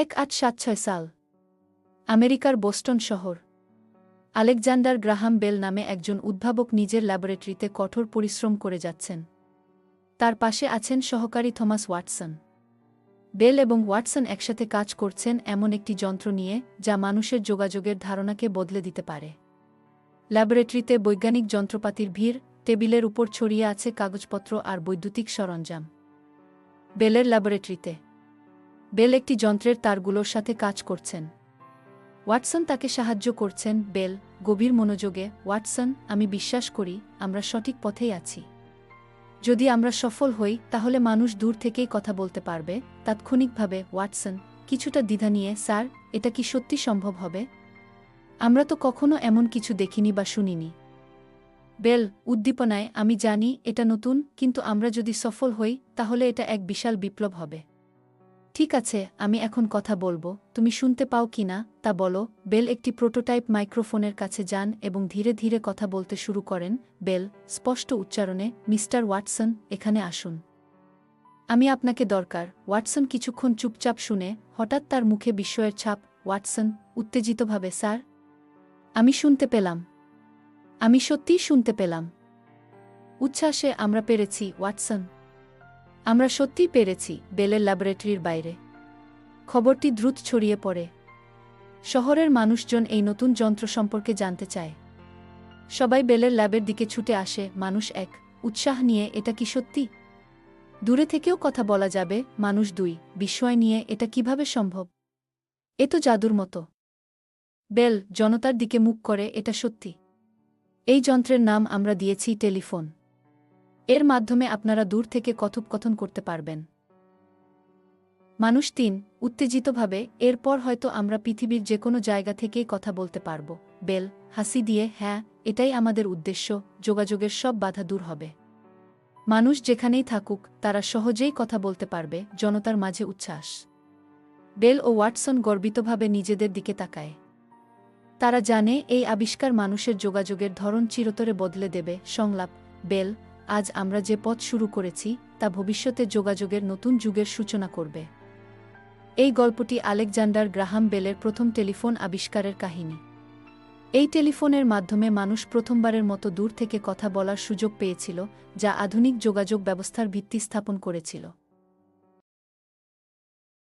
এক আট সাত ছয় সাল। আমেরিকার বোস্টন শহর। আলেকজান্ডার গ্রাহাম বেল নামে একজন উদ্ভাবক নিজের ল্যাবরেটরিতে কঠোর পরিশ্রম করে যাচ্ছেন। তার পাশে আছেন সহকারী থমাস ওয়াটসন। বেল এবং ওয়াটসন একসাথে কাজ করছেন এমন একটি যন্ত্র নিয়ে, যা মানুষের যোগাযোগের ধারণাকে বদলে দিতে পারে। ল্যাবরেটরিতে বৈজ্ঞানিক যন্ত্রপাতির ভিড়, টেবিলের উপর ছড়িয়ে আছে কাগজপত্র আর বৈদ্যুতিক সরঞ্জাম। বেলের ল্যাবরেটরিতে বেল একটি যন্ত্রের তারগুলোর সাথে কাজ করছেন। ওয়াটসন তাকে সাহায্য করছেন, বেল, গভীর মনোযোগে, ওয়াটসন, আমি বিশ্বাস করি, আমরা সঠিক পথেই আছি। যদি আমরা সফল হই, তাহলে মানুষ দূর থেকেই কথা বলতে পারবে। তাৎক্ষণিকভাবে, ওয়াটসন, কিছুটা দ্বিধা নিয়ে, স্যার, এটা কি সত্যি সম্ভব হবে? আমরা তো কখনো এমন কিছু দেখিনি বা শুনিনি। বেল, উদ্দীপনায়, আমি জানি এটা নতুন, কিন্তু আমরা যদি সফল হই, তাহলে এটা এক বিশাল বিপ্লব হবে। ঠিক আছে, আমি এখন কথা বলব। তুমি শুনতে পাও কি না? তা বলো। বেল একটি প্রোটোটাইপ মাইক্রোফোনের কাছে যান এবং ধীরে ধীরে কথা বলতে শুরু করেন। বেল, স্পষ্ট উচ্চারণে, মিস্টার ওয়াটসন, এখানে আসুন। আমি আপনাকে দরকার। ওয়াটসন কিছুক্ষণ চুপচাপ শুনে, হঠাৎ তার মুখে বিস্ময়ের ছাপ, ওয়াটসন, উত্তেজিতভাবে, স্যার? আমি শুনতে পেলাম। আমি সত্যিই শুনতে পেলাম। উচ্ছ্বাসে আমরা পেরেছি, ওয়াটসন। আমরা সত্যিই পেরেছি বেলের ল্যাবরেটরির বাইরে। খবরটি দ্রুত ছড়িয়ে পড়ে। শহরের মানুষজন এই নতুন যন্ত্র সম্পর্কে জানতে চায়। সবাই বেলের ল্যাবের দিকে ছুটে আসে, মানুষ এক, উৎসাহ নিয়ে, এটা কি সত্যি? দূরে থেকেও কথা বলা যাবে, মানুষ দুই, বিস্ময় নিয়ে, এটা কীভাবে সম্ভব? এ তো জাদুর মতো। বেল, জনতার দিকে মুখ করে, এটা সত্যি। এই যন্ত্রের নাম আমরা দিয়েছি টেলিফোন। এর মাধ্যমে আপনারা দূর থেকে কথোপকথন করতে পারবেন। মানুষ তিন, উত্তেজিতভাবে, এরপর হয়তো আমরা পৃথিবীর যে কোনো জায়গা থেকেই কথা বলতে পারব। বেল, হাসি দিয়ে হ্যাঁ এটাই আমাদের উদ্দেশ্য, যোগাযোগের সব বাধা দূর হবে। মানুষ যেখানেই থাকুক, তারা সহজেই কথা বলতে পারবে, জনতার মাঝে উচ্ছ্বাস। বেল ও ওয়াটসন গর্বিতভাবে নিজেদের দিকে তাকায়। তারা জানে, এই আবিষ্কার মানুষের যোগাযোগের ধরন চিরতরে বদলে দেবে, সংলাপ, বেল আজ আমরা যে পথ শুরু করেছি, তা ভবিষ্যতে যোগাযোগের নতুন যুগের সূচনা করবে। এই গল্পটি আলেকজান্ডার গ্রাহাম বেলের প্রথম টেলিফোন আবিষ্কারের কাহিনী। এই টেলিফোনের মাধ্যমে মানুষ প্রথমবারের মতো দূর থেকে কথা বলার সুযোগ পেয়েছিল, যা আধুনিক যোগাযোগ ব্যবস্থার ভিত্তি স্থাপন করেছিল।